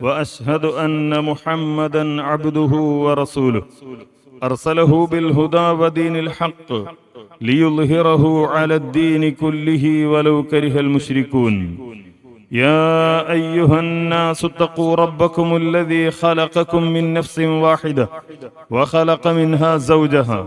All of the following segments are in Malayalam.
وأشهد أن محمدا عبده ورسوله. أرسله بالهدى ودين الحق ليظهره على الدين كله ولو كره المشركون. يا أيها الناس اتقوا ربكم الذي خلقكم من نفس واحدة وخلق منها زوجها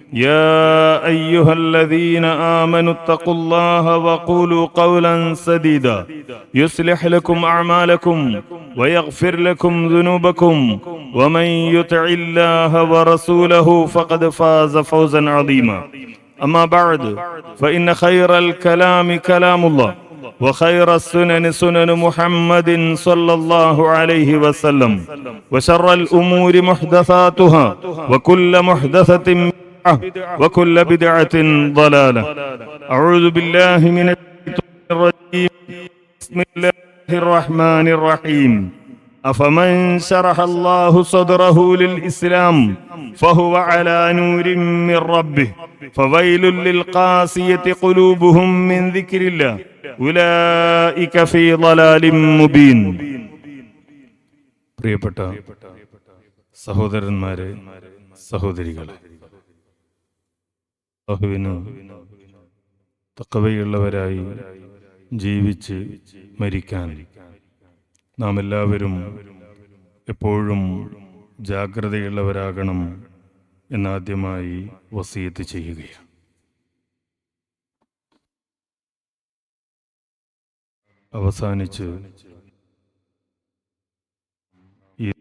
يا أيها الذين آمنوا اتقوا الله وقولوا قولا سديدا. يصلح لكم أعمالكم ويغفر لكم ذنوبكم. ومن يطع الله ورسوله فقد فاز فوزا عظيما. أما بعد فإن خير الكلام كلام الله وخير السنن سنن محمد صلى الله عليه وسلم وشر الأمور محدثاتها وكل محدثة وكل بدعة ضلالة أعوذ بالله من الشيطان الرجيم بسم الله الرحمن الرحيم أفمن شرح الله صدره للإسلام فهو على نور من ربه فويل للقاسية قلوبهم من ذكر الله أولئك في ضلال مبين പ്രിയപ്പെട്ട സഹോദരന്മാരെ സഹോദരികളെ അള്ളാഹുവിന് തക്കവയുള്ളവരായി ജീവിച്ച് മരിക്കാൻ. നാം എല്ലാവരും എപ്പോഴും ജാഗ്രതയുള്ളവരാകണം എന്നാദ്യമായി വസീയത്ത് ചെയ്യുകയാണ്. അവസാനിച്ച് ഈ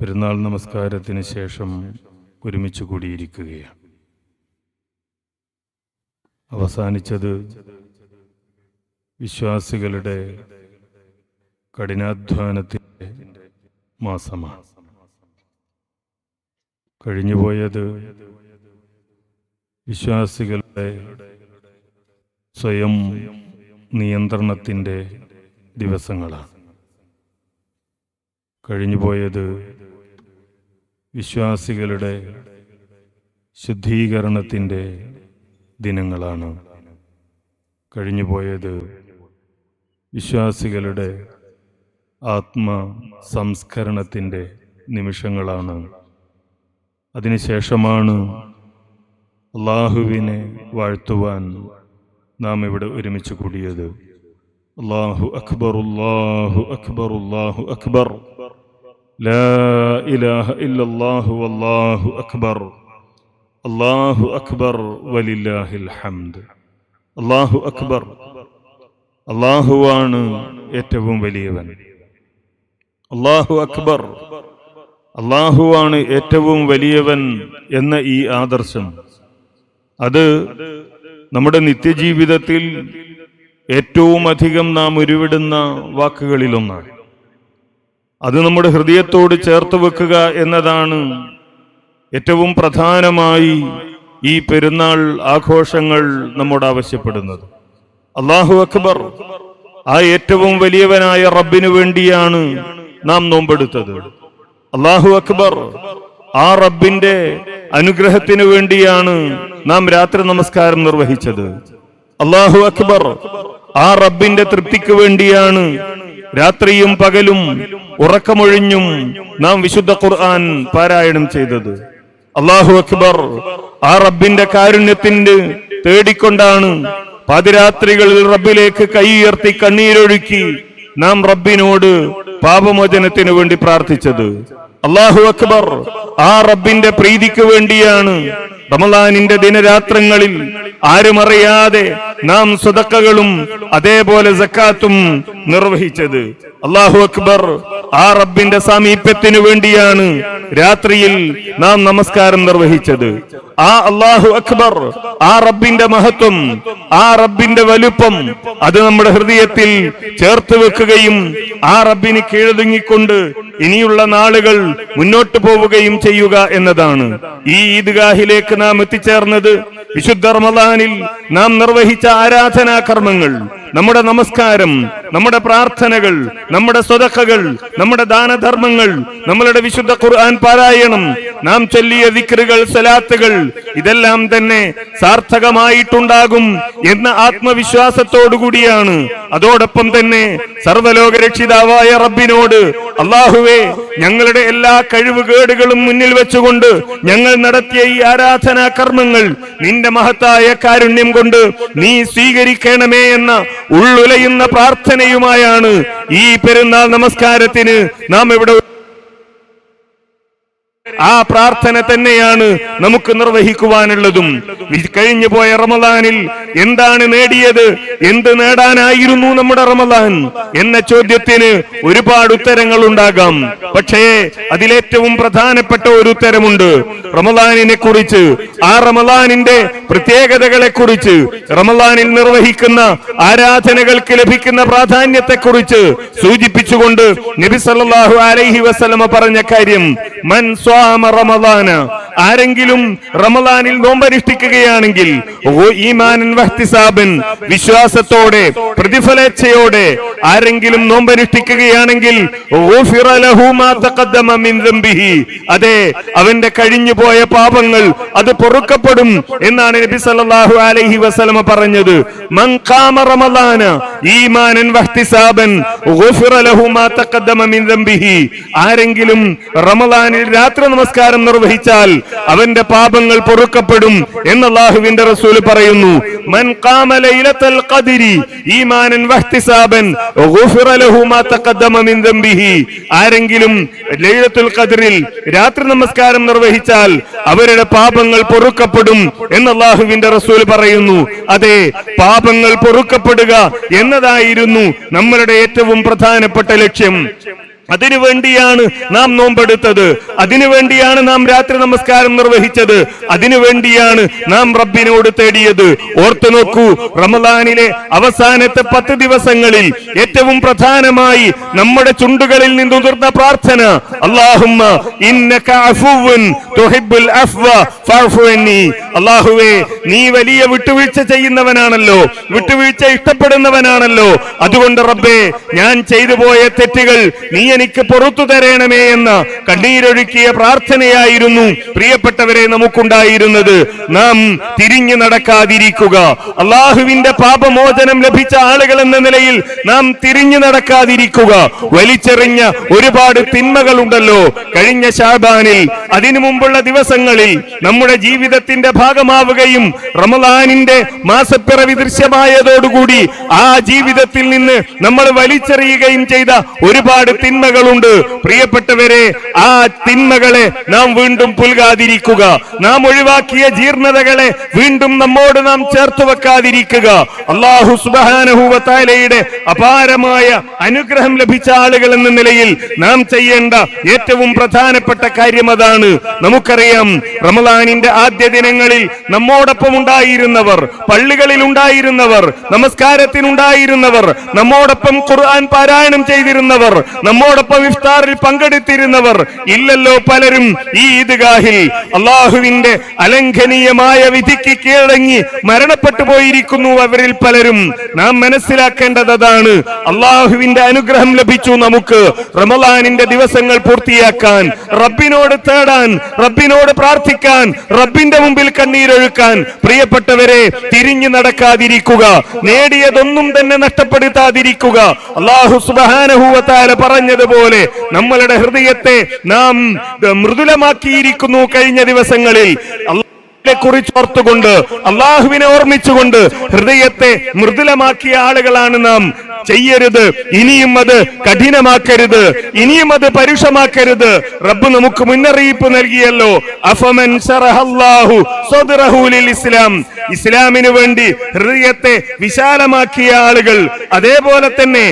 പെരുന്നാൾ നമസ്കാരത്തിന് ശേഷം ഒരുമിച്ച് കൂടിയിരിക്കുകയാണ്. അവസാനിച്ചത് വിശ്വാസികളുടെ കഠിനാധ്വാനത്തിന്റെ മാസമാണ്. കഴിഞ്ഞുപോയത് വിശ്വാസികളുടെ സ്വയം നിയന്ത്രണത്തിന്റെ ദിവസങ്ങളാണ്. കഴിഞ്ഞുപോയത് വിശ്വാസികളുടെ ശുദ്ധീകരണത്തിന്റെ ദിനങ്ങളാണ്. കഴിഞ്ഞുപോയത് വിശ്വാസികളുടെ ആത്മ സംസ്കരണത്തിന്റെ നിമിഷങ്ങളാണ്. അതിനുശേഷമാണ് അള്ളാഹുവിനെ വാഴ്ത്തുവാൻ നാം ഇവിടെ ഒരുമിച്ച് കൂടിയത്. അള്ളാഹു അക്ബർ അള്ളാഹു അക്ബർ അള്ളാഹു അക്ബർ. لا إله إلا الله والله أكبر الله أكبر ولله الحمد الله أكبر അള്ളാഹുവാണ് ഏറ്റവും വലിയവൻ അള്ളാഹു അക്ബർ അള്ളാഹുവാണ് ഏറ്റവും വലിയവൻ എന്ന ഈ ആദർശം അത് നമ്മുടെ നിത്യജീവിതത്തിൽ ഏറ്റവും അധികം നാം ഉരുവിടുന്ന വാക്കുകളിലൊന്നാണ് അത് നമ്മുടെ ഹൃദയത്തോട് ചേർത്ത് വെക്കുക എന്നതാണ് ഏറ്റവും പ്രധാനമായി ഈ പെരുന്നാൾ ആഘോഷങ്ങൾ നമ്മോട് ആവശ്യപ്പെടുന്നത്. അള്ളാഹു അക്ബർ ആ ഏറ്റവും വലിയവനായ റബ്ബിനു വേണ്ടിയാണ് നാം നോമ്പെടുത്തത്. അള്ളാഹു അക്ബർ ആ റബ്ബിന്റെ അനുഗ്രഹത്തിനു വേണ്ടിയാണ് നാം രാത്രി നമസ്കാരം നിർവഹിച്ചത്. അള്ളാഹു അക്ബർ ആ റബ്ബിന്റെ തൃപ്തിക്ക് വേണ്ടിയാണ് രാത്രിയും പകലും ഉറക്കമൊഴിഞ്ഞും നാം വിശുദ്ധ ഖുർആൻ പാരായണം ചെയ്തത്. അള്ളാഹു അക്ബർ ആ റബ്ബിന്റെ കാരുണ്യത്തിന്റെ തേടിക്കൊണ്ടാണ് പാതിരാത്രികളിൽ റബ്ബിലേക്ക് കൈയുയർത്തി കണ്ണീരൊഴുക്കി നാം റബ്ബിനോട് പാപമോചനത്തിനു വേണ്ടി പ്രാർത്ഥിച്ചത്. അള്ളാഹു അക്ബർ ആ റബ്ബിന്റെ പ്രീതിക്ക് വേണ്ടിയാണ് റമലാനിന്റെ ദിനരാത്രങ്ങളിൽ ആരും അറിയാതെ നാം സ്വതക്കകളും അതേപോലെ സക്കാത്തും നിർവഹിച്ചത്. അള്ളാഹു അക്ബർ ആ റബ്ബിന്റെ സാമീപ്യത്തിനു വേണ്ടിയാണ് രാത്രിയിൽ നാം നമസ്കാരം നിർവഹിച്ചത്. ആ അള്ളാഹു അക്ബർ ആ റബ്ബിന്റെ മഹത്വം ആ റബ്ബിന്റെ വലുപ്പം അത് നമ്മുടെ ഹൃദയത്തിൽ ചേർത്ത് വെക്കുകയും ആ റബ്ബിന് കീഴതുങ്ങിക്കൊണ്ട് ഇനിയുള്ള നാളുകൾ മുന്നോട്ട് പോവുകയും ചെയ്യുക എന്നതാണ്. ഈ ഈദ്ഗാഹിലേക്ക് നാം എത്തിച്ചേർന്നത് വിശുദ്ധ റമദാനിൽ നാം നിർവഹിച്ച ആരാധനാ കർമ്മങ്ങൾ. നമ്മുടെ നമസ്കാരം നമ്മുടെ പ്രാർത്ഥനകൾ നമ്മുടെ സ്വതക്കകൾ നമ്മുടെ ദാനധർമ്മങ്ങൾ നമ്മളുടെ വിശുദ്ധ ഖുർആൻ പാരായണം നാം ചൊല്ലിയ വിക്രുകൾ സലാത്തുകൾ ഇതെല്ലാം തന്നെ സാർത്ഥകമായിട്ടുണ്ടാകും എന്ന ആത്മവിശ്വാസത്തോടുകൂടിയാണ്. അതോടൊപ്പം തന്നെ സർവലോക രക്ഷിതാവായ റബ്ബിനോട് അള്ളാഹുവേ ഞങ്ങളുടെ എല്ലാ കഴിവുകേടുകളും മുന്നിൽ വെച്ചുകൊണ്ട് ഞങ്ങൾ നടത്തിയ ഈ ആരാധനാ കർമ്മങ്ങൾ നിന്റെ മഹത്തായ കാരുണ്യം കൊണ്ട് നീ സ്വീകരിക്കണമേ എന്ന ഉള്ളുലയുന്ന പ്രാർത്ഥനയുമായാണ് ഈ പെരുന്നാൾ നമസ്കാരത്തിന് നാം ഇവിടെ ആ പ്രാർത്ഥന തന്നെയാണ് നമുക്ക് നിർവഹിക്കുവാനുള്ളതും. കഴിഞ്ഞു പോയ റമദാനിൽ എന്താണ് നേടിയത്? എന്ത് നേടാനായിരുന്നു നമ്മുടെ റമദാൻ? എന്ന ചോദ്യത്തിന് ഒരുപാട് ഉത്തരങ്ങൾ ഉണ്ടാകാം. പക്ഷേ അതിലേറ്റവും പ്രധാനപ്പെട്ട ഒരു ഉത്തരമുണ്ട്. റമദാനിനെ കുറിച്ച് ആ റമദാനിന്റെ പ്രത്യേകതകളെ കുറിച്ച് റമദാനിൽ നിർവഹിക്കുന്ന ആരാധനകൾക്ക് ലഭിക്കുന്ന പ്രാധാന്യത്തെ കുറിച്ച് സൂചിപ്പിച്ചുകൊണ്ട് നബി സല്ലല്ലാഹു അലൈഹി വസല്ലമ പറഞ്ഞ കാര്യം മൻ സ്വാമ റമദാന ആരെങ്കിലും റമദാനിൽ നോമ്പനുഷ്ഠിക്കുകയാണെങ്കിൽ വിശ്വാസത്തോടെ പ്രതിഫലേച്ഛയോടെ ആരെങ്കിലും നോമ്പനുഷ്ഠിക്കുകയാണെങ്കിൽ അതെ അവന്റെ കഴിഞ്ഞുപോയ പാപങ്ങൾ അത് പൊറുക്കപ്പെടും എന്നാണ് നബി സല്ലല്ലാഹു അലൈഹി വസല്ലമ പറഞ്ഞത്. മൻ ഖാമ റമദാന വഹ്തിസാബൻ ലഹു മിൻ ആരെങ്കിലും റമദാനിൽ രാത്രി നമസ്കാരം നിർവഹിച്ചാൽ അവന്റെ പാപങ്ങൾ പൊറുക്കപ്പെടും എന്ന് അള്ളാഹുവിന്റെ റസൂൽ പറയുന്നു. മൻ ഈമാനൻ വഹ്തിസാബൻ ലഹു മാ തഖദ്ദമ മിൻ ആരെങ്കിലും രാത്രി നമസ്കാരം നിർവഹിച്ചാൽ അവരുടെ പാപങ്ങൾ പൊറുക്കപ്പെടും എന്ന് അള്ളാഹുവിന്റെ റസൂൽ പറയുന്നു. അതെ പാപങ്ങൾ പൊറുക്കപ്പെടുക എന്നതായിരുന്നു നമ്മളുടെ ഏറ്റവും പ്രധാനപ്പെട്ട ലക്ഷ്യം. അതിനു വേണ്ടിയാണ് നാം നോമ്പെടുത്തത്. അതിനു വേണ്ടിയാണ് നാം രാത്രി നമസ്കാരം നിർവഹിച്ചത്. അതിനു വേണ്ടിയാണ് നാം റബ്ബിനോട് തേടിയത്. ഓർത്തു നോക്കൂ റമദാനിലെ അവസാനത്തെ പത്ത് ദിവസങ്ങളിൽ ഏറ്റവും പ്രധാനമായി നമ്മുടെ ചുണ്ടുകളിൽ നിന്നുതിർന്ന പ്രാർത്ഥന അള്ളാഹുവേ നീ വലിയ വിട്ടുവീഴ്ച ചെയ്യുന്നവനാണല്ലോ വിട്ടുവീഴ്ച ഇഷ്ടപ്പെടുന്നവനാണല്ലോ. അതുകൊണ്ട് റബ്ബേ ഞാൻ ചെയ്തു പോയ തെറ്റുകൾ നീ എനിക്ക് പുറത്തു തരണമേ എന്ന കണ്ണീരൊഴുക്കിയ പ്രാർത്ഥനയായിരുന്നു പ്രിയപ്പെട്ടവരെ നമുക്കുണ്ടായിരുന്നത്. നാം തിരിഞ്ഞു നടക്കാതിരിക്കുക. അള്ളാഹുവിന്റെ പാപമോചനം ലഭിച്ച ആളുകൾ എന്ന നിലയിൽ നാം തിരിഞ്ഞു നടക്കാതിരിക്കുക. വലിച്ചെറിഞ്ഞ ഒരുപാട് തിന്മകൾ ഉണ്ടല്ലോ കഴിഞ്ഞ ഷാബാനിൽ അതിനു മുമ്പുള്ള ദിവസങ്ങളിൽ നമ്മുടെ ജീവിതത്തിന്റെ ഭാഗമാവുകയും റമദാനിന്റെ മാസപ്പിറവി ദൃശ്യമായതോടുകൂടി ആ ജീവിതത്തിൽ നിന്ന് നമ്മൾ വലിച്ചെറിയുകയും ചെയ്ത ഒരുപാട് തിന്മകളുണ്ട്. പ്രിയപ്പെട്ടവരെ ആ തിന്മകളെ നാം വീണ്ടും പുൽകാതിരിക്കുക. നാം ഒഴിവാക്കിയ ജീർണതകളെ വീണ്ടും നമ്മോട് നാം ചേർത്ത് വെക്കാതിരിക്കുക. അള്ളാഹു സുബാനഹുവത്താലയുടെ അപാരമായ അനുഗ്രഹം ലഭിച്ച ആളുകൾ എന്ന നിലയിൽ നാം ചെയ്യേണ്ട ഏറ്റവും പ്രധാനപ്പെട്ട കാര്യം അതാണ്. നമുക്കറിയാം റമദാനിന്റെ ആദ്യ ദിനങ്ങളിൽ നമ്മോടൊപ്പം ഉണ്ടായിരുന്നവർ പള്ളികളിൽ ഉണ്ടായിരുന്നവർ നമസ്കാരത്തിനുണ്ടായിരുന്നവർ നമ്മോടൊപ്പം ഖുർആൻ പാരായണം ചെയ്തിരുന്നവർ നമ്മോടൊപ്പം ഇഫ്താറിൽ പങ്കെടുത്തിരുന്നവർ ഇല്ലല്ലോ പലരും ഈ ഈദ്ഗാഹിൽ. അള്ളാഹുവിന്റെ അലംഘനീയമായ വിധിക്ക് കീഴടങ്ങി മരണപ്പെട്ടു പോയിരിക്കുന്നു അവരിൽ പലരും. നാം മനസ്സിലാക്കേണ്ടത് അതാണ്. അള്ളാഹുവിന്റെ അനുഗ്രഹം ലഭിച്ചു നമുക്ക്. റമലാനിന്റെ ദിവസങ്ങൾ പൂർത്തിയാക്കാൻ റബ്ബിനോട് തേടാൻ റബ്ബിനോട് പ്രാർത്ഥിക്കാൻ റബ്ബിന്റെ മുമ്പിൽ കണ്ണീരൊഴുക്കാൻ പ്രിയപ്പെട്ടവരെ തിരിഞ്ഞു നടക്കാതിരിക്കുക. നേടിയതൊന്നും തന്നെ നഷ്ടപ്പെടുത്താതിരിക്കുക. അള്ളാഹു സുബാനഹുവത്താല പറഞ്ഞതുപോലെ നമ്മളുടെ ഹൃദയത്തെ നാം മൃദുലമാക്കിയിരിക്കുന്നു കഴിഞ്ഞ ദിവസങ്ങളിൽ. കുറിച്ച് അള്ളാഹുവിനെ ഓർമ്മിച്ചുകൊണ്ട് ഹൃദയത്തെ മൃദുലമാക്കിയ ആളുകളാണ് നാം. ചെയ്യരുത് ഇനിയും അത് കഠിനമാക്കരുത് ഇനിയും അത് പരുഷമാക്കരുത്. റബ്ബ് നമുക്ക് മുന്നറിയിപ്പ് നൽകിയല്ലോ. അഫമൻ ഇസ്ലാം. ഇസ്ലാമിന് വേണ്ടി ഹൃദയത്തെ വിശാലമാക്കിയ ആളുകൾ. അതേപോലെ തന്നെ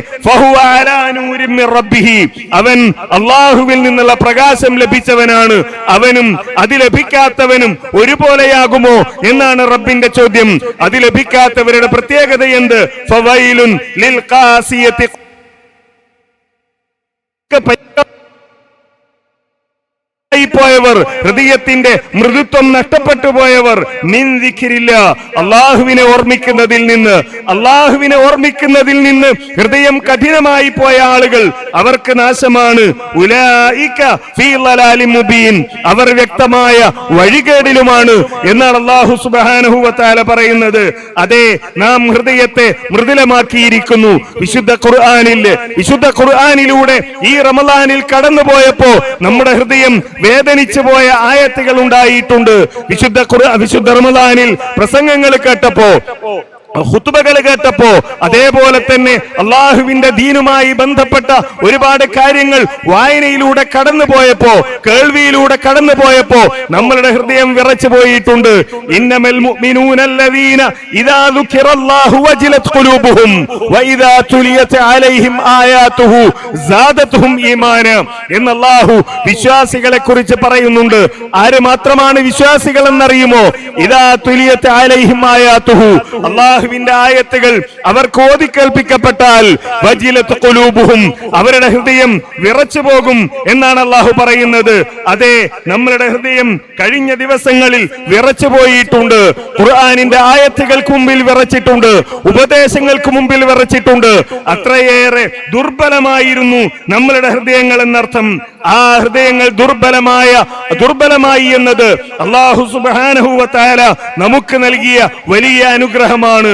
അവൻ അള്ളാഹുവിൽ നിന്നുള്ള പ്രകാശം ലഭിച്ചവനാണ്. അവനും അത് ലഭിക്കാത്തവനും ഒരുപോലെയാകുമോ എന്നാണ് റബ്ബിന്റെ ചോദ്യം. അത് ലഭിക്കാത്തവരുടെ പ്രത്യേകത എന്ത്? ഫവൈലുൻ ലിൽ ഖാസിയത്തി. പോയവർ ഹൃദയത്തിന്റെ മൃദുത്വം നഷ്ടപ്പെട്ടു പോയവർ നിന്ദിക്കില്ല അള്ളാഹുവിനെ ഓർമ്മിക്കുന്നതിൽ നിന്ന് അള്ളാഹുവിനെ ഓർമ്മിക്കുന്നതിൽ നിന്ന് ഹൃദയം കഠിനമായി പോയ ആളുകൾ അവർക്ക് നാശമാണ്. മുബീൻ. അവർ വ്യക്തമായ വഴികേടിലുമാണ് എന്നാണ് അള്ളാഹു സുബ്ഹാനഹു വതആല പറയുന്നത്. അതെ നാം ഹൃദയത്തെ മൃദുലമാക്കിയിരിക്കുന്നു. വിശുദ്ധ ഖുർആാനിൽ വിശുദ്ധ ഖുർആാനിലൂടെ ഈ റമദാനിൽ കടന്നുപോയപ്പോ നമ്മുടെ ഹൃദയം വേദനിച്ചു പോയ ആയത്തുകൾ ഉണ്ടായിട്ടുണ്ട്. വിശുദ്ധ വിശുദ്ധ റമദാനിൽ പ്രസംഗങ്ങൾ കേട്ടപ്പോ ഹുത്തുബകൾ കേട്ടപ്പോ അതേപോലെ തന്നെ അള്ളാഹുവിന്റെ ദീനുമായി ബന്ധപ്പെട്ട ഒരുപാട് കാര്യങ്ങൾ വായനയിലൂടെ കടന്നു പോയപ്പോ കേൾവിയിലൂടെ കടന്നു പോയപ്പോ നമ്മളുടെ ഹൃദയം വിറച്ചു പോയിട്ടുണ്ട്. എന്നല്ലാഹു വിശ്വാസികളെ കുറിച്ച് പറയുന്നുണ്ട്. ആര് മാത്രമാണ് വിശ്വാസികൾ എന്നറിയുമോ ഇതാ തുലിയത്തെ അലൈഹിം ആയാതുഹു അള്ളാഹുവിന്റെ ആയത്തുകൾ അവർക്ക് ഓതിക്കേൽപ്പിക്കപ്പെട്ടാൽ ഖുലൂബുഹും അവരുടെ ഹൃദയം വിറച്ചു പോകും എന്നാണ് അള്ളാഹു പറയുന്നത്. അതെ നമ്മളുടെ ഹൃദയം കഴിഞ്ഞ ദിവസങ്ങളിൽ വിറച്ചു പോയിട്ടുണ്ട്. ഖുർആാനിന്റെ ആയത്തുകൾക്ക് മുമ്പിൽ വിറച്ചിട്ടുണ്ട്. ഉപദേശങ്ങൾക്ക് മുമ്പിൽ വിറച്ചിട്ടുണ്ട്. അത്രയേറെ ദുർബലമായിരുന്നു നമ്മളുടെ ഹൃദയങ്ങൾ എന്നർത്ഥം. ആ ഹൃദയങ്ങൾ ദുർബലമായ ദുർബലമായി എന്നത് അള്ളാഹു സുബാനഹുവത്തായ നമുക്ക് നൽകിയ വലിയ അനുഗ്രഹമാണ്.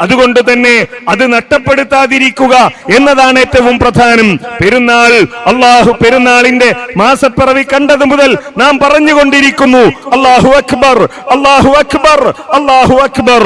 അതുകൊണ്ട് തന്നെ അത് നഷ്ടപ്പെടുത്താതിരിക്കുക എന്നതാണ് ഏറ്റവും പ്രധാനം. പെരുന്നാൾ അള്ളാഹു പെരുന്നാളിന്റെ മാസപ്പിറവി കണ്ടത് മുതൽ നാം പറഞ്ഞുകൊണ്ടിരിക്കുന്നു അള്ളാഹു അക്ബർ അള്ളാഹു അക്ബർ അള്ളാഹു അക്ബർ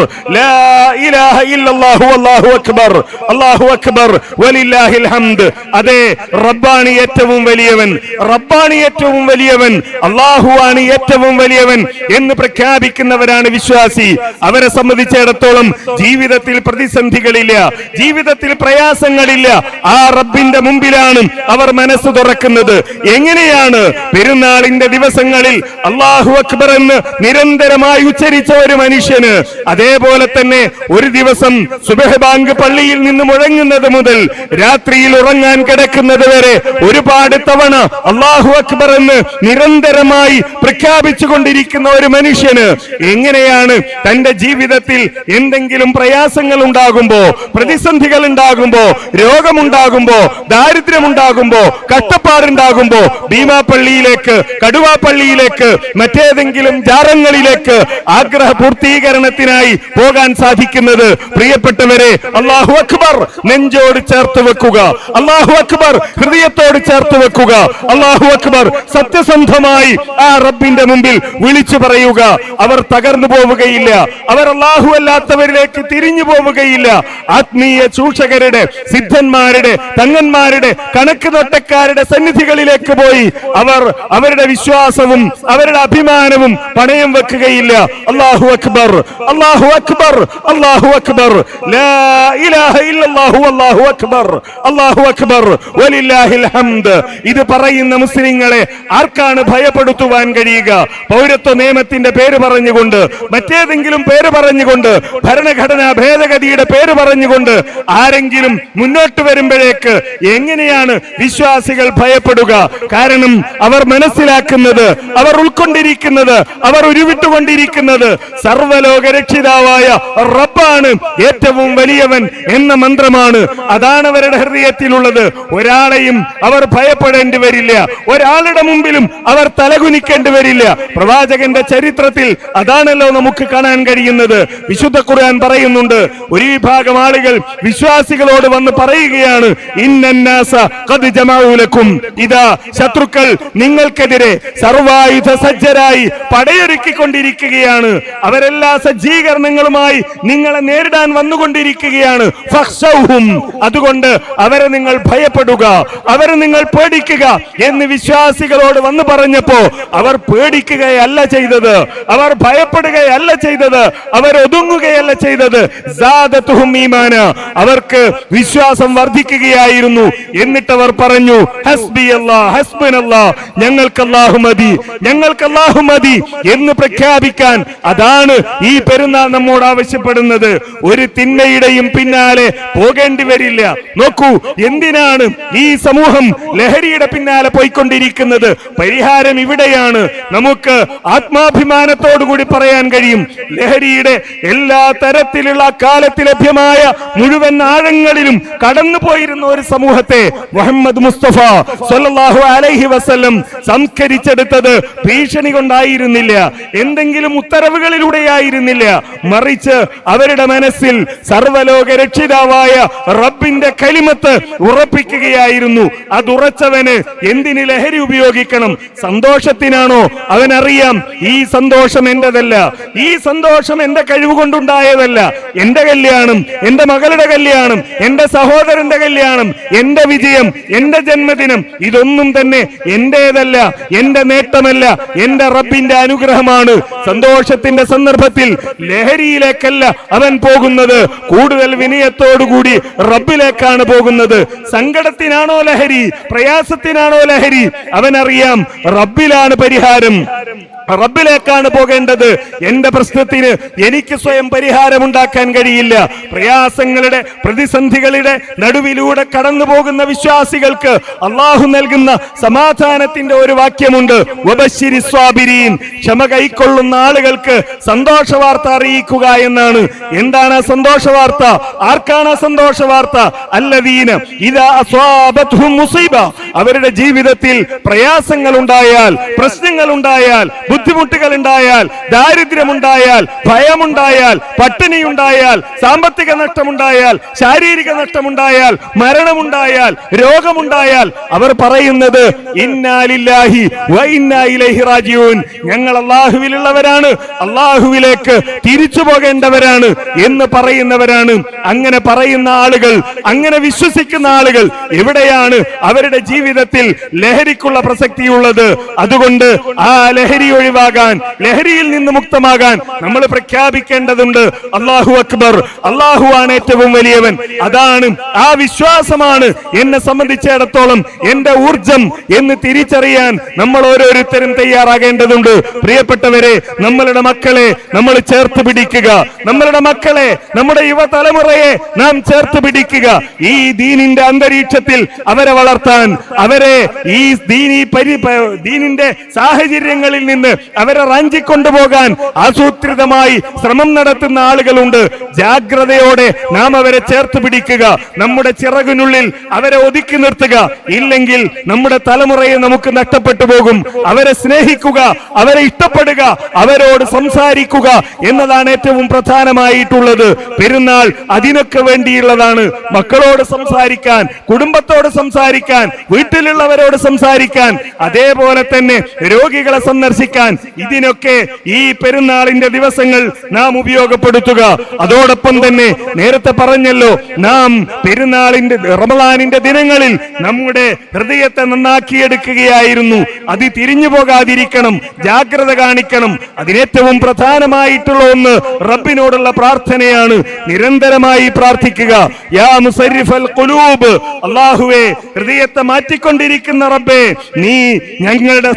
അല്ലാഹു അക്ബർ അല്ലാഹു അക്ബർ വലില്ലാഹിൽ ഹംദ്. അതെ റബ്ബാണ് ഏറ്റവും വലിയവൻ റബ്ബാണ് ഏറ്റവും വലിയവൻ അള്ളാഹുവാണ് ഏറ്റവും വലിയവൻ എന്ന് പ്രഖ്യാപിക്കുന്നവരാണ് വിശ്വാസി. അവരെ സംബന്ധിച്ചിടത്തോളം ജീവിതത്തിൽ പ്രതിസന്ധികളില്ല ജീവിതത്തിൽ പ്രയാസങ്ങളില്ല. ആ റബ്ബിന്റെ മുമ്പിലാണ് അവർ മനസ്സ് തുറക്കുന്നത്. എങ്ങനെയാണ് പെരുന്നാളിന്റെ ദിവസങ്ങളിൽ അള്ളാഹു അക്ബർ എന്ന് നിരന്തരമായി ഉച്ചരിച്ച ഒരു മനുഷ്യന് അതേപോലെ തന്നെ ഒരു ദിവസം സുബഹബാങ്ക് പള്ളിയിൽ നിന്ന് മുഴങ്ങുന്നത് മുതൽ രാത്രിയിൽ ഉറങ്ങാൻ കിടക്കുന്നത് വരെ ഒരുപാട് തവണ അള്ളാഹു അക്ബർ എന്ന് നിരന്തരമായി പ്രഖ്യാപിച്ചു കൊണ്ടിരിക്കുന്ന ഒരു മനുഷ്യന് എങ്ങനെയാണ് തന്റെ ജീവിതത്തിൽ എന്തെങ്കിലും പ്രയാസങ്ങൾ ഉണ്ടാകുമ്പോ പ്രതിസന്ധികൾ ഉണ്ടാകുമ്പോ രോഗമുണ്ടാകുമ്പോ ദാരിദ്ര്യമുണ്ടാകുമ്പോ കഷ്ടപ്പാടുണ്ടാകുമ്പോ ഭീമാപ്പള്ളിയിലേക്ക് കടുവാപ്പള്ളിയിലേക്ക് മറ്റേതെങ്കിലും ജാറങ്ങളിലേക്ക് ആഗ്രഹ പൂർത്തീകരണത്തിനായി പോകാൻ സാധിക്കുന്നത് പ്രിയപ്പെട്ടവരെ അള്ളാഹു അക്ബർ നെഞ്ചോട് ചേർത്ത് വെക്കുക. അള്ളാഹു അക്ബർ ഹൃദയത്തോട് ചേർത്ത് വെക്കുക. അള്ളാഹു അക്ബർ സത്യസന്ധമായി ആ റബ്ബിന്റെ മുമ്പിൽ വിളിച്ചു പറയുക. അവർ തകർന്നു പോവുകയില്ല. അവർ അള്ളാഹു അല്ലാത്തവരിലേക്ക് തിരിഞ്ഞു പോവുകയില്ല ആത്മീയ ചൂഷകരുടെ സിദ്ധന്മാരുടെ തങ്ങന്മാരുടെ കണക്ക് തൊട്ടക്കാരുടെ സന്നിധികളിലേക്ക് പോയി അവർ അവരുടെ വിശ്വാസവും അവരുടെ അഭിമാനവും പണയം വെക്കുകയില്ല. അള്ളാഹു അക്ബർ അള്ളാഹു അക്ബർ അള്ളാഹു അക്ബർ. അല്ലാഹു അക്ബർ അള്ളാഹു അക്ബർ. ഹംദ്. ഇത് പറയുന്ന മുസ്ലിങ്ങളെ ആർക്കാണ് ഭയപ്പെടുത്തുവാൻ കഴിയുക? പൗരത്വ നിയമത്തിന്റെ പേര് പറഞ്ഞുകൊണ്ട് മറ്റേതെങ്കിലും പേര് പറഞ്ഞുകൊണ്ട് ഭരണഘടനാ ഭേദഗതിയുടെ പേര് പറഞ്ഞുകൊണ്ട് ആരെങ്കിലും മുന്നോട്ട് വരുമ്പോഴേക്ക് എങ്ങനെയാണ് വിശ്വാസികൾ ഭയപ്പെടുക? കാരണം അവർ മനസ്സിലാക്കുന്നത് അവർ ഉൾക്കൊണ്ടിരിക്കുന്നത് അവർ ഉരുവിട്ടുകൊണ്ടിരിക്കുന്നത് സർവലോക രക്ഷിതാവായ റബ്ബാണ് ഏറ്റവും വലിയവൻ എന്ന മന്ത്രമാണ്. അതാണ് അവരുടെ ഹൃദയത്തിലുള്ളത്. ഒരാളെയും അവർ ഭയപ്പെടേണ്ടി വരില്ല. ഒരാളുടെ മുമ്പിലും അവർ തലകുനിക്കേണ്ടി വരില്ല. പ്രവാചകന്റെ ചരിത്രത്തിൽ അതാണല്ലോ നമുക്ക് കാണാൻ കഴിയുന്നത്. വിശുദ്ധ ഖുർആൻ പറയുന്നുണ്ട് പറയുന്നുണ്ട്. ഒരു വിഭാഗം ആളുകൾ വിശ്വാസികളോട് വന്ന് പറയുകയാണ് ഇന്നന്നാസ ഖദ് ജമഊലക്കും ഇതാ ശത്രുക്കൾ നിങ്ങൾക്കെതിരെ സർവായുധ സജ്ജരായി പടയൊരുക്കിക്കൊണ്ടിരിക്കുകയാണ്. അവരെല്ലാ സജ്ജീകരണങ്ങളുമായി നിങ്ങളെ നേരിടാൻ വന്നുകൊണ്ടിരിക്കുകയാണ്. അതുകൊണ്ട് അവരെ നിങ്ങൾ ഭയപ്പെടുക അവരെ നിങ്ങൾ പേടിക്കുക എന്ന് വിശ്വാസികളോട് വന്ന് പറഞ്ഞപ്പോ അവർ പേടിക്കുകയല്ല ചെയ്തത് അവർ ഭയപ്പെടുകയല്ല ചെയ്തത് അവർ ഒതുങ്ങുകയല്ല ചെയ്തത്. അവർക്ക് വിശ്വാസം വർദ്ധിക്കുകയായിരുന്നു. എന്നിട്ട് അവർ പറഞ്ഞു ഹസ്ബി അല്ലാ ഞങ്ങൾക്ക് അല്ലാഹു മതി ഞങ്ങൾക്ക് അല്ലാഹു മതി എന്ന് പ്രഖ്യാപിക്കാൻ അതാണ് ഈ പെരുന്നാൾ നമ്മോട് ആവശ്യപ്പെടുന്നത്. ഒരു തിന്മയുടെയും പിന്നാലെ പോകേണ്ടി വരില്ല. നോക്കൂ എന്തിനാണ് ഈ സമൂഹം ലഹരിയുടെ പിന്നാലെ പോയിക്കൊണ്ടിരിക്കുന്നത്? പരിഹാരം ഇവിടെയാണ്. നമുക്ക് ആത്മാഭിമാനത്തോടു കൂടി പറയാൻ കഴിയും. ലഹരിയുടെ എല്ലാ തരത്തിലുള്ള കാലത്ത് ലഭ്യമായ മുഴുവൻ ആഴങ്ങളിലും കടന്നു പോയിരുന്ന ഒരു സമൂഹത്തെ മുഹമ്മദ് മുസ്തഫ സല്ലല്ലാഹു അലൈഹി വസല്ലം സംസ്കരിച്ചെടുത്തത് ഭീഷണി കൊണ്ടായിരുന്നില്ല. എന്തെങ്കിലും ഉത്തരവുകളിലൂടെയായിരുന്നില്ല. മറിച്ച് അവരുടെ മനസ്സിൽ സർവലോക രക്ഷിതാവായ റബ്ബിന്റെ കലിമത്ത് ഉറപ്പിക്കുകയായിരുന്നു. അതുറച്ചവന് എന്തിന് ലഹരി ഉപയോഗിക്കണം? സന്തോഷത്തിനാണോ? അവനറിയാം ഈ സന്തോഷം എന്റേതല്ല. ഈ സന്തോഷം എന്റെ കഴിവ് കൊണ്ടുണ്ടായതല്ല എന്റെ കല്യാണം എന്റെ മകളുടെ കല്യാണം എന്റെ സഹോദരന്റെ കല്യാണം എന്റെ വിജയം എന്റെ ജന്മദിനം ഇതൊന്നും തന്നെ എന്റേതല്ല എന്റെ നേട്ടമല്ല എന്റെ റബ്ബിന്റെ അനുഗ്രഹമാണ്. സന്തോഷത്തിന്റെ സന്ദർഭത്തിൽ ലഹരിയിലേക്കല്ല അവൻ പോകുന്നത്. കൂടുതൽ വിനയത്തോടുകൂടി റബ്ബിലേക്കാണ് പോകുന്നത്. സങ്കടത്തിനാണോ ലഹരി? പ്രയാസത്തിനാണോ ലഹരി? അവനറിയാം റബ്ബിലാണ് പരിഹാരം. റബ്ബിലേക്കാണ് പോകേണ്ടത്. എന്റെ പ്രശ്നത്തിന് എനിക്ക് സ്വയം പരിഹാരമുണ്ടാക്കാൻ കഴിയില്ല. പ്രയാസങ്ങളുടെ പ്രതിസന്ധികളുടെ നടുവിലൂടെ കടന്നു പോകുന്ന വിശ്വാസികൾക്ക് അള്ളാഹു നൽകുന്ന സമാധാനത്തിന്റെ ഒരു വാക്യമുണ്ട്. ക്ഷമ കൈക്കൊള്ളുന്ന ആളുകൾക്ക് സന്തോഷ വാർത്ത അറിയിക്കുക എന്നാണ്. എന്താണ് സന്തോഷ വാർത്ത ആർക്കാണ് സന്തോഷ വാർത്ത അസ്വാബത്ഹും മുസീബ. അവരുടെ ജീവിതത്തിൽ പ്രയാസങ്ങൾ ഉണ്ടായാൽ പ്രശ്നങ്ങൾ ഉണ്ടായാൽ ബുദ്ധിമുട്ടുകൾ ഉണ്ടായാൽ ദാരിദ്ര്യമുണ്ടായാൽ ഭയമുണ്ടായാൽ പട്ടിണിയുണ്ടായാൽ സാമ്പത്തിക നഷ്ടമുണ്ടായാൽ ശാരീരിക നഷ്ടമുണ്ടായാൽ മരണമുണ്ടായാൽ രോഗമുണ്ടായാൽ അവർ പറയുന്നത് ഇന്നാലില്ലാഹി ഞങ്ങൾ അള്ളാഹുവിലുള്ളവരാണ് അള്ളാഹുവിലേക്ക് തിരിച്ചു പോകേണ്ടവരാണ് എന്ന് പറയുന്നവരാണ്. അങ്ങനെ പറയുന്ന ആളുകൾ അങ്ങനെ വിശ്വസിക്കുന്ന ആളുകൾ എവിടെയാണ് അവരുടെ ജീവിതത്തിൽ ലഹരിക്കുള്ള പ്രസക്തിയുള്ളത്? അതുകൊണ്ട് ആ ലഹരി ഒഴിവാകാൻ ലഹരിയിൽ നിന്ന് മുക്തമാകാൻ നമ്മൾ പ്രഖ്യാപിക്കേണ്ടതുണ്ട്. അള്ളാഹു അക്ബർ അള്ളാഹു ആണ് ഏറ്റവും വലിയവൻ. അതാണ് ആ വിശ്വാസമാണ് എന്നെ സംബന്ധിച്ചിടത്തോളം എന്റെ ഊർജം എന്ന് തിരിച്ചറിയാൻ നമ്മൾ ഓരോരുത്തരും തയ്യാറാകേണ്ടതുണ്ട്. പ്രിയപ്പെട്ടവരെ നമ്മളുടെ മക്കളെ നമ്മൾ ചേർത്ത് പിടിക്കുക. നമ്മളുടെ മക്കളെ നമ്മുടെ യുവതലമുറയെ നാം ചേർത്ത് പിടിക്കുക. ഈ ദീനിന്റെ അന്തരീക്ഷത്തിൽ അവരെ വളർത്താൻ അവരെ ഈ ദീനി പരി ദീനിന്റെ സാഹചര്യങ്ങളിൽ നിന്ന് അവരെ റാഞ്ചിക്കൊണ്ടുപോകാൻ ആസൂത്രിതമായി ശ്രമം നടത്തുന്ന ആളുകളുണ്ട്. ജാഗ്രതയോടെ നാം അവരെ ചേർത്ത് പിടിക്കുക. നമ്മുടെ ചിറകിനുള്ളിൽ അവരെ ഒതുക്കി നിർത്തുക. ഇല്ലെങ്കിൽ നമ്മുടെ തലമുറയെ നമുക്ക് നഷ്ടപ്പെട്ടു പോകും. അവരെ സ്നേഹിക്കുക അവരെ ഇഷ്ടപ്പെടുക അവരോട് സംസാരിക്കുക എന്നതാണ് ഏറ്റവും പ്രധാനമായിട്ടുള്ളത്. പെരുന്നാൾ അതിനൊക്കെ വേണ്ടിയുള്ളതാണ്. മക്കളോട് സംസാരിക്കാൻ കുടുംബത്തോട് സംസാരിക്കാൻ വീട്ടിലുള്ളവരോട് സംസാരിക്കാൻ അതേപോലെ തന്നെ രോഗികളെ സന്ദർശിക്കാൻ. ഇതിനൊക്കെ ഈ പെരുന്നാളിന്റെ ദിവസങ്ങൾ നാം ഉപയോഗപ്പെടുത്തുക. അതോടൊപ്പം തന്നെ നേരത്തെ പറഞ്ഞല്ലോ നാം പെരുന്നാളിന്റെ റമലാനിന്റെ ദിനങ്ങളിൽ നമ്മുടെ ഹൃദയത്തെ നന്നാക്കിയെടുക്കുകയായിരുന്നു. അത് തിരിഞ്ഞു പോകാതിരിക്കണം ജാഗ്രത കാണിക്കണം. അതിനേറ്റവും പ്രധാനമായിട്ടുള്ള ഒന്ന് റബ്ബിനോടുള്ള പ്രാർത്ഥനയാണ്. നിരന്തരമായി പ്രാർത്ഥിക്കുക. യാ മുസരിഫൽ കുലൂബ് അല്ലാഹുവേ ഹൃദയത്തെ മാറ്റിക്കൊണ്ടിരിക്കുന്ന റബ്ബേ നീ ഞങ്ങളുടെ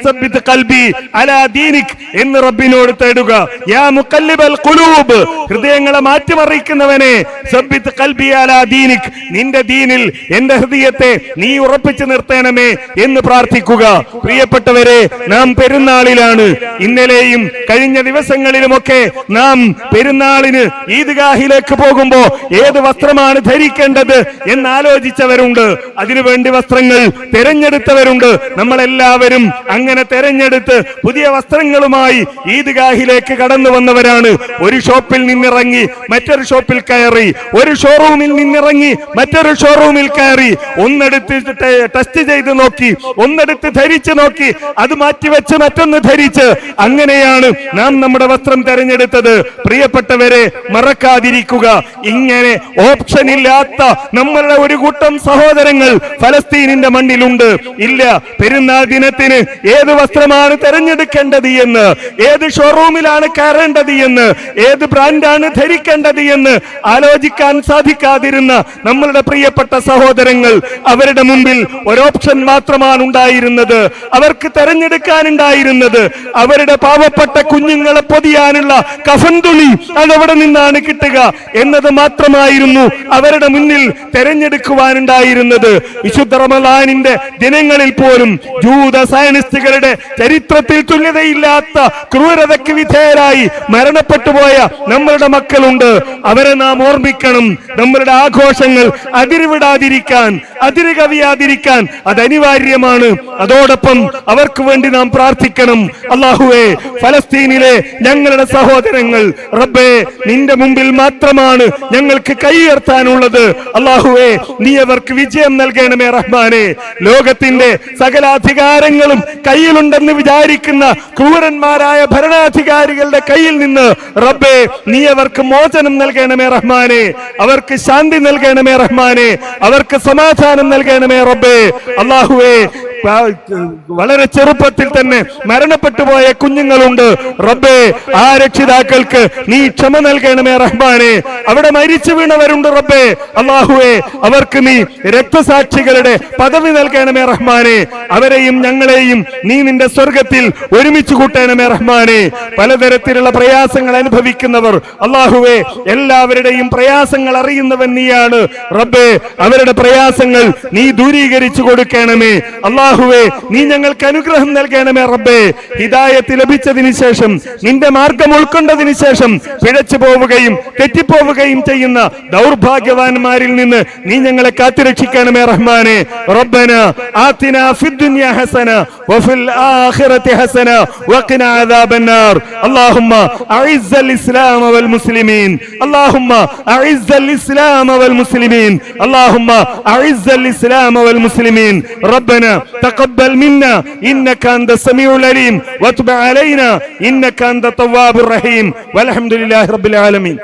കൽബി അലാ ദീനിക് എന്ന് റബ്ബിനോട് തേടുക. യാ മുഖല്ലിബൽ കുലൂബ് ഹൃദയങ്ങളെ മാറ്റിമറിക്കുന്നവനെ. നിന്റെ ദീനിൽ എന്റെ ഹൃദയത്തെ നീ ഉറപ്പിച്ചു നിർത്തണമേ എന്ന് പ്രാർത്ഥിക്കുക. പ്രിയപ്പെട്ടവരെ നാം പെരുന്നാളിലാണ്. ഇന്നലെയും കഴിഞ്ഞ ദിവസങ്ങളിലുമൊക്കെ നാം പെരുന്നാളിന് ഈദ്ഗാഹിലേക്ക് പോകുമ്പോ ഏത് വസ്ത്രമാണ് ധരിക്കേണ്ടത് എന്ന് ആലോചിച്ചവരുണ്ട് അതിനുവേണ്ടി വസ്ത്രങ്ങൾ തിരഞ്ഞെടുത്തവരുണ്ട്. നമ്മളെല്ലാവരും അങ്ങനെ തെരഞ്ഞെടുത്ത് പുതിയ വസ്ത്രങ്ങളുമായി ഈദ്ഗാഹിലേക്ക് കടന്നു വന്നവരാണ്. ഒരു ഷോപ്പിൽ നിന്നിറങ്ങി മറ്റൊരു ഷോപ്പിൽ കയറി ഒരു ഷോറൂമിൽ നിന്നിറങ്ങി മറ്റൊരു ഷോറൂമിൽ കയറി ഒന്നെടുത്ത് ടെസ്റ്റ് ചെയ്ത് നോക്കി ഒന്നെടുത്ത് ധരിച്ചു നോക്കി അത് മാറ്റിവെച്ച് മറ്റൊന്ന് ധരിച്ച്. അങ്ങനെയാണ് നാം നമ്മുടെ വസ്ത്രം തെരഞ്ഞെടുത്തത്. പ്രിയപ്പെട്ടവരെ മറക്കാതിരിക്കുക. ഇങ്ങനെ ഓപ്ഷൻ ഇല്ലാത്ത നമ്മളുടെ ഒരു കൂട്ടം സഹോദരങ്ങൾ ഫലസ്തീനിന്റെ മണ്ണിലുണ്ട്. ഇല്ല പെരുന്നാൾ ദിനത്തിന് ഏത് വസ്ത്രമാണ് തെരഞ്ഞെടുക്കേണ്ടത് എന്ന് ഏത് ഷോറൂമിലാണ് കയറേണ്ടത് എന്ന് ഏത് ബ്രാൻഡാണ് ധരിക്കേണ്ടത് എന്ന് ആലോചിക്കാൻ സാധിക്കാതിരുന്ന നമ്മളുടെ പ്രിയപ്പെട്ട സഹോദരങ്ങൾ അവരുടെ മുമ്പിൽ ഒരു ഓപ്ഷൻ മാത്രമാണ് ഉണ്ടായിരുന്നത്. അവർക്ക് തെരഞ്ഞെടുക്കാനുണ്ടായിരുന്നത് അവരുടെ പാവപ്പെട്ട കുഞ്ഞുങ്ങളെ പൊതിയാനുള്ള അതവിടെ അതെവിടെ നിന്നാണ് കിട്ടുക എന്നത് മാത്രമായിരുന്നു അവരുടെ മുന്നിൽ തെരഞ്ഞെടുക്കുവാനുണ്ടായിരുന്നത്. വിശുദ്ധ റമലാനിന്റെ ദിനങ്ങളിൽ പോലും ജൂത സയനിസ്റ്റുകളുടെ ചരിത്രത്തിൽ തുല്യതയില്ലാത്ത ക്രൂരതയ്ക്ക് വിധേയരായി മരണപ്പെട്ടുപോയ നമ്മളുടെ മക്കളുണ്ട്. അവരെ നാം ഓർമ്മിക്കണം. നമ്മളുടെ ആഘോഷങ്ങൾ അതിരുവിടാതിരിക്കാൻ അതിര് കവിയാതിരിക്കാൻ അത് അനിവാര്യമാണ്. അതോടൊപ്പം അവർക്ക് വേണ്ടി നാം പ്രാർത്ഥിക്കണം. അള്ളാഹുവേ ഫലസ്തീനിലെ ഞങ്ങളുടെ സഹോദരങ്ങൾ റബ്ബേ നിന്റെ മുമ്പിൽ മാത്രമാണ് ഞങ്ങൾക്ക് കൈയുയർത്താനുള്ളത്. അള്ളാഹുവേ നീ അവർക്ക് വിജയം നൽകണമേ റഹ്മാനെ. ലോകത്തിന്റെ സകലാധികാരങ്ങളും കയ്യിലുണ്ടെന്ന് വിചാരിക്കുന്ന ക്രൂരന്മാരായ ഭരണാധികാരികളുടെ കയ്യിൽ നിന്ന് റബ്ബേ നീ അവർക്ക് മോചനം നൽകണമേ റഹ്മാനെ. അവർക്ക് ശാന്തി നൽകണമേ റഹ്മാനെ. അവർക്ക് സമാധാനം നൽകണമേ റബ്ബേ. അള്ളാഹുവേ വളരെ ചെറുപ്പത്തിൽ തന്നെ മരണപ്പെട്ടു പോയ കുഞ്ഞുങ്ങളുണ്ട്. റബ്ബേ ആ രക്ഷിതാക്കൾക്ക് നീ ക്ഷമ നൽകണമേ റഹ്മാനെ. അവിടെ മരിച്ചു വീണവരുണ്ട് റബ്ബേ. അള്ളാഹുവേ അവർക്ക് നീ രക്തസാക്ഷികളുടെ പദവി നൽകണമേ റഹ്മാനെ. അവരെയും ഞങ്ങളെയും നീ നിന്റെ സ്വർഗത്തിൽ ഒരുമിച്ച് കൂട്ടണമേ റഹ്മാനെ. പലതരത്തിലുള്ള പ്രയാസങ്ങൾ അനുഭവിക്കുന്നവർ അള്ളാഹുവേ എല്ലാവരുടെയും പ്രയാസങ്ങൾ അറിയുന്നവൻ നീയാണ്. റബ്ബേ അവരുടെ പ്രയാസങ്ങൾ നീ ദൂരീകരിച്ചു കൊടുക്കണമേ. അള്ളാഹുവേ നീ ഞങ്ങൾക്ക് അനുഗ്രഹം നൽകണമേ റബ്ബേ ഹിദായത്ത് ലഭിച്ചതിന് ശേഷം നിന്റെ മാർഗം ഉൾക്കൊണ്ടതിന് ശേഷം പിഴച്ചു പോവുകയും തെറ്റിപ്പോവുകയും ചെയ്യുന്ന ദൗർഭാഗ്യവാന്മാരിൽ നിന്ന് നീ ഞങ്ങളെ കാത്തുരക്ഷിക്കണമേ റഹ്മാനെ റബ്ബന ആതിന ഫിദ്ദുനിയ ഹസന വഫിൽ ആഖിറതി ഹസന വഖിന അദാബന്നാർ اللهم اعز الاسلام والمسلمين اللهم اعز الاسلام والمسلمين اللهم اعز الاسلام والمسلمين ربنا تقبل منا. إنك أنت السميع العليم. وتب علينا. إنك أنت التواب الرحيم. والحمد لله رب العالمين.